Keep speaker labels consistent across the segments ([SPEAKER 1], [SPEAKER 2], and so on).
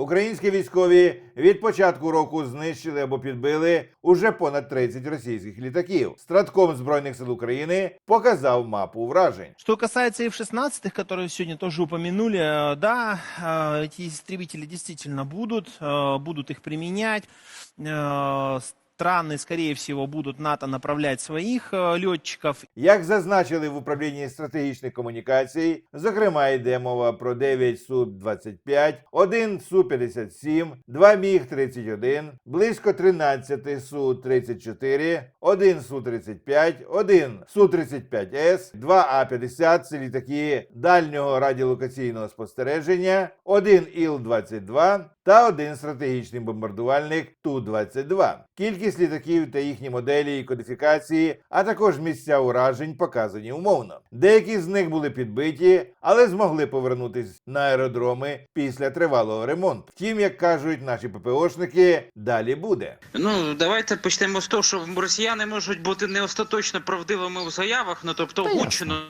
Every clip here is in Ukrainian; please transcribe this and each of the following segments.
[SPEAKER 1] Українські військові від початку року знищили або підбили уже понад 30 російських літаків. Стратком збройних сил України показав мапу вражень.
[SPEAKER 2] Что касается F-16, которые сегодня тоже упомянули, э, да, э, эти истребители действительно будут, э, будут их применять. Э, Страны, скорее всего, будут НАТО направлять своих э, летчиков.
[SPEAKER 1] Як зазначили в управлінні стратегічних комунікацій, зокрема йде мова про 9 Су-25, 1 Су-57, 2 Міг-31, близько 13 Су-34, 1 Су-35, 1 Су-35С, 2 А-50 – це літаки дальнього радіолокаційного спостереження, 1 Іл-22 та один стратегічний бомбардувальник Ту-22. Кількість літаків та їхні моделі і кодифікації, а також місця уражень показані умовно. Деякі з них були підбиті, але змогли повернутись на аеродроми після тривалого ремонту. Втім, як кажуть наші ППОшники, далі буде.
[SPEAKER 3] Ну, давайте почнемо з того, що росіяни можуть бути не остаточно правдивими в заявах, ну тобто гучно.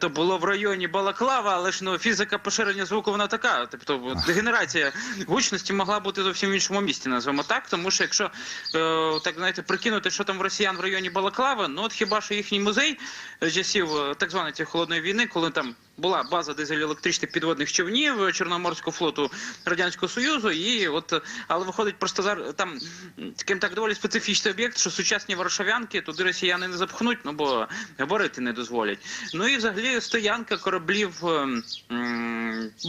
[SPEAKER 3] Це було в районі Балаклава, але ж ну фізика поширення звуку вона така. Тобто дегенерація гучності могла бути зовсім в іншому місці, назвемо так. Тому що якщо е, так знаєте, прикинути, що там в росіян в районі Балаклава, ну от хіба що їхній музей часів е, так званої холодної війни, коли там була база дизель-електричних підводних човнів Чорноморського флоту Радянського Союзу, і от але виходить просто зараз там таким так доволі специфічний об'єкт, що сучасні варшавянки туди росіяни не запхнуть, ну бо габарити не дозволять. Ну і взагалі стоянка кораблів ем,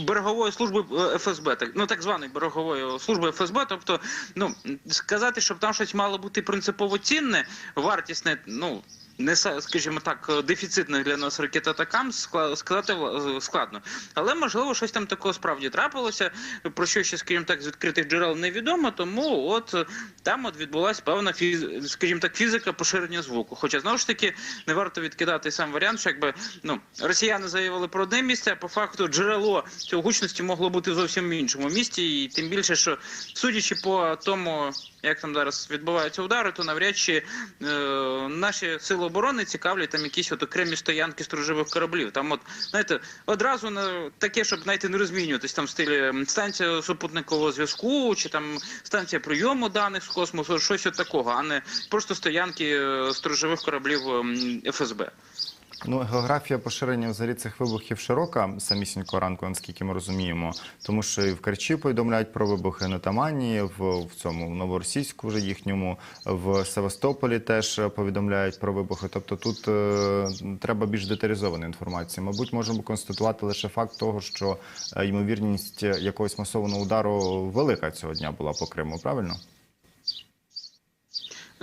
[SPEAKER 3] берегової служби е, ФСБ, так ну так званої берегової служби ФСБ. Тобто, ну сказати, щоб там щось мало бути принципово цінне, вартісне, ну. Не скажімо так, дефіцитних для нас ракет атакам сказати складно. Але можливо щось там такого справді трапилося, про що ще, скажімо так, з відкритих джерел невідомо. Тому от е, там от відбулася певна фіз... скажімо так, фізика поширення звуку. Хоча знову ж таки не варто відкидати сам варіант, що якби ну росіяни заявили про одне місце, а по факту джерело цього гучності могло бути зовсім в іншому місті, і тим більше, що судячи по тому, як там зараз відбуваються удари, то навряд чи е, наші сили оборони цікавлять там якісь от окремі стоянки сторожових кораблів. Там, от знаєте, одразу на таке, щоб знаєте, не розмінюватись там в стилі станція супутникового зв'язку, чи там станція прийому даних з космосу, щось от такого, а не просто стоянки е, сторожових кораблів ем, ФСБ.
[SPEAKER 4] Ну, географія поширення взагалі цих вибухів широка самісінького ранку, наскільки ми розуміємо. Тому що і в Керчі повідомляють про вибухи на Тамані, в, в цьому в Новоросійську вже їхньому, в Севастополі теж повідомляють про вибухи. Тобто тут е, треба більш деталізована інформація. Мабуть, можемо констатувати лише факт того, що е, ймовірність якогось масованого удару велика цього дня була по Криму, правильно?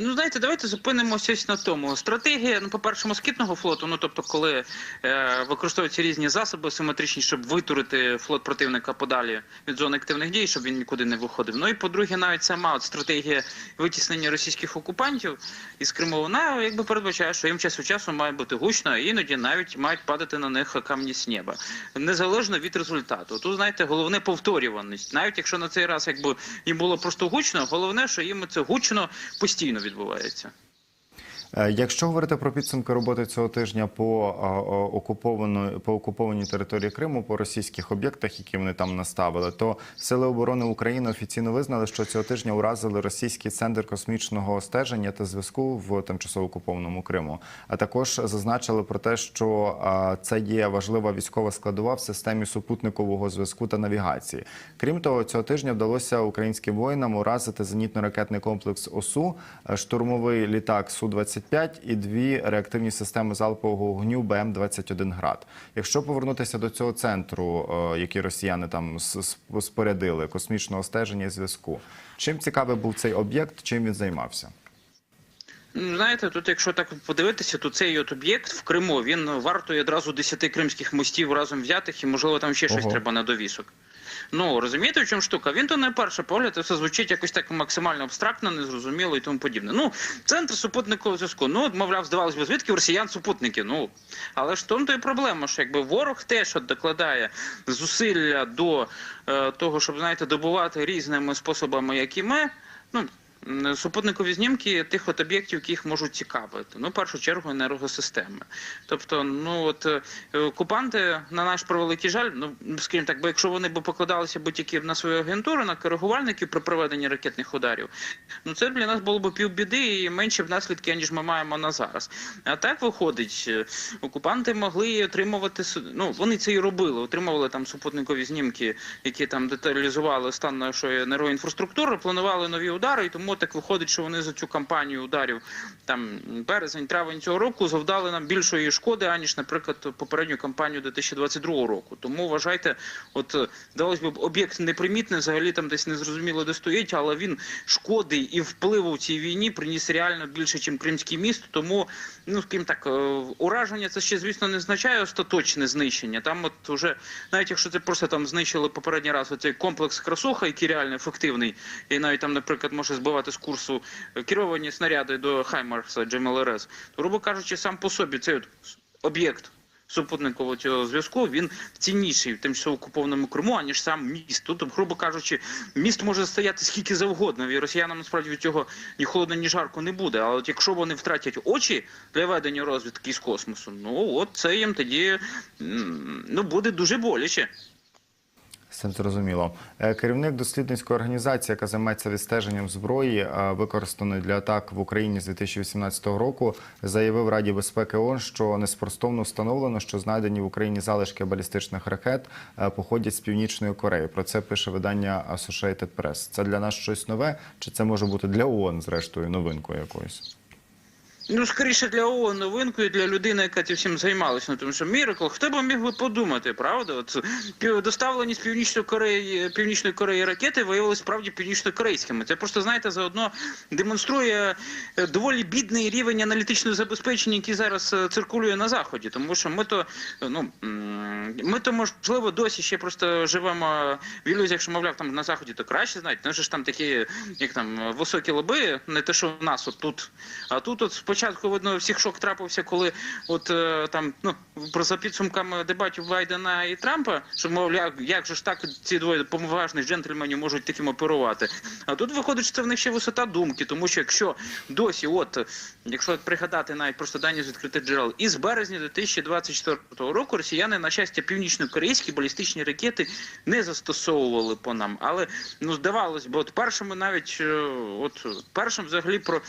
[SPEAKER 3] Ну, знаєте, давайте зупинимося ось на тому. Стратегія, ну, по-перше, москітного флоту, ну тобто, коли е, використовуються різні засоби симетричні, щоб витурити флот противника подалі від зони активних дій, щоб він нікуди не виходив. Ну і по-друге, навіть сама от стратегія витіснення російських окупантів із Криму, вона якби передбачає, що їм час від часу має бути гучно, і іноді навіть мають падати на них камні з неба, незалежно від результату. Тут знаєте, головне повторюваність. Навіть якщо на цей раз якби їм було просто гучно, головне, що їм це гучно постійно відбувається.
[SPEAKER 4] Е, Якщо говорити про підсумки роботи цього тижня по е, окупованої по окупованій території Криму, по російських об'єктах, які вони там наставили, то сили оборони України офіційно визнали, що цього тижня уразили російський центр космічного стеження та зв'язку в тимчасово окупованому Криму. А також зазначили про те, що е, це є важлива військова складова в системі супутникового зв'язку та навігації. Крім того, цього тижня вдалося українським воїнам уразити зенітно-ракетний комплекс ОСУ, е, штурмовий літак Су 25 і дві реактивні системи залпового вогню БМ-21 град. Якщо повернутися до цього центру, е, який росіяни там спорядили, космічного стеження і зв'язку, чим цікавий був цей об'єкт, чим він займався?
[SPEAKER 3] Ну, Знаєте, тут, якщо так подивитися, то цей от об'єкт в Криму він вартує одразу 10 кримських мостів разом взятих, і можливо там ще щось треба на довісок. Ну розумієте, в чому штука? Він то не перший погляд, це все звучить якось так максимально абстрактно, незрозуміло і тому подібне. Ну, центр супутникового зв'язку. Ну, мовляв, здавалось би, звідки в росіян супутники. Ну але ж тому то і проблема, що якби ворог теж докладає зусилля до е, того, щоб знаєте, добувати різними способами, як і ми. Ну супутникові знімки тих от об'єктів, які їх можуть цікавити. Ну, в першу чергу, енергосистеми. Тобто, ну от е, окупанти, на наш превеликий жаль, ну скажімо так, бо якщо вони б покладалися б тільки на свою агентуру, на коригувальників при проведенні ракетних ударів, ну це для нас було б півбіди і менше б наслідки, ніж ми маємо на зараз. А так виходить, е, окупанти могли отримувати ну вони це і робили, отримували там супутникові знімки, які там деталізували стан нашої енергоінфраструктури, планували нові удари, і тому так виходить, що вони за цю кампанію ударів там березень, травень цього року завдали нам більшої шкоди, аніж, наприклад, попередню кампанію 2022 року. Тому вважайте, от здалось би об'єкт непримітний, взагалі там десь незрозуміло де стоїть, але він шкоди і впливу в цій війні приніс реально більше, ніж Кримський міст. Тому, ну скажімо так, е, ураження це ще, звісно, не означає остаточне знищення. Там, от уже навіть якщо це просто там знищили попередній раз оцей комплекс красуха, який реально ефективний, і навіть там, наприклад, може збивати з курсу е, керовані снаряди до Хаймарса GMLRS, то, грубо кажучи, сам по собі цей об'єкт супутникового цього зв'язку він цінніший в тимчасово окупованому Криму, аніж сам міст. Тут, грубо кажучи, міст може стояти скільки завгодно. І росіянам насправді від цього ні холодно, ні жарко не буде. Але от якщо вони втратять очі для ведення розвідки з космосу, ну от це їм тоді ну буде дуже боляче.
[SPEAKER 4] Це зрозуміло. Е, Керівник дослідницької організації, яка займається відстеженням зброї, е, використаної для атак в Україні з 2018 року, заявив Раді безпеки ООН, що неспростовно встановлено, що знайдені в Україні залишки балістичних ракет е, походять з північної Кореї. Про це пише видання Associated Press. Це для нас щось нове, чи це може бути для ООН, зрештою, новинкою якоюсь?
[SPEAKER 3] Ну, скоріше для ООН новинкою для людини, яка цим всім займалася. Ну, тому що Міракл, хто б міг би подумати, правда? От доставлені з Північної Кореї Північної Кореї ракети виявилися справді північнокорейськими. Це просто знаєте, заодно демонструє е, доволі бідний рівень аналітичного забезпечення, який зараз е, циркулює на заході. Тому що ми то ну ми то можливо досі ще просто живемо в ілюзіях, що мовляв там на заході то краще знають. Ну ж там такі, як там високі лоби, не те, що в нас от тут. А тут от видно всіх шок трапився, коли от е, там ну про за підсумками дебатів Байдена і Трампа, що мовляв, як же ж так ці двоє поважних джентльменів можуть таким оперувати. А тут виходить, що це в них ще висота думки, тому що якщо досі, от якщо пригадати навіть просто дані з відкритих джерел, із березня 2024 року росіяни, на щастя, північно-корейські балістичні ракети не застосовували по нам. Але ну здавалось би, от першими навіть е, от першим взагалі про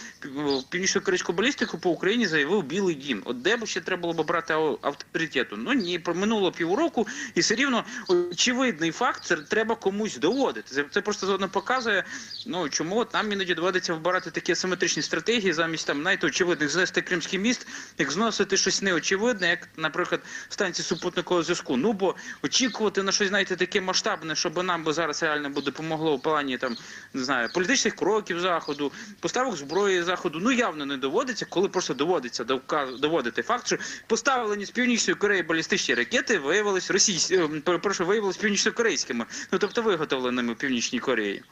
[SPEAKER 3] північно-корейську балістику по Україні заявив Білий Дім. От де б ще треба було б брати авторитету? Ну ні, проминуло півроку, і все рівно очевидний факт, це треба комусь доводити. Це, просто заодно показує, ну чому от нам іноді доводиться вибирати такі асиметричні стратегії, замість там знаєте, очевидних знести Кримський міст, як зносити щось неочевидне, як, наприклад, станції супутникового зв'язку. Ну бо очікувати на щось, знаєте, таке масштабне, щоб нам би зараз реально би допомогло в плані там не знаю політичних кроків заходу, поставок зброї заходу. Ну явно не доводиться, коли просто доводиться доводити факт, що поставлені з північної Кореї балістичні ракети виявились російські, перепрошую, виявились північно-корейськими, ну тобто виготовленими в північній Кореї.